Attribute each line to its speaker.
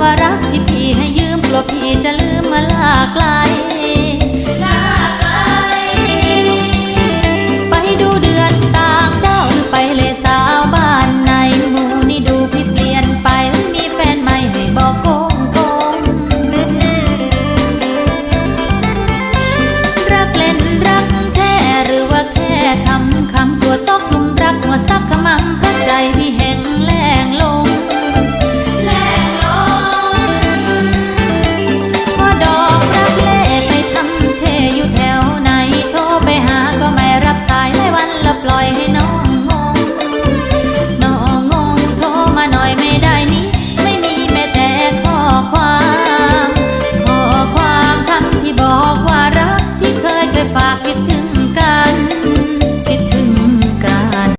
Speaker 1: ว่ารักที่พี่ให้ยืมกลัวพี่จะลืมมาลาไกลไปดูเดือนต่างดาวไปเลยสาวบ้านในหมู่นี่ดูพี่เปลี่ยนไปมีแฟนใหม่ให้บอกโกงโกงรักเล่นรักแท้หรือว่าแค่คำ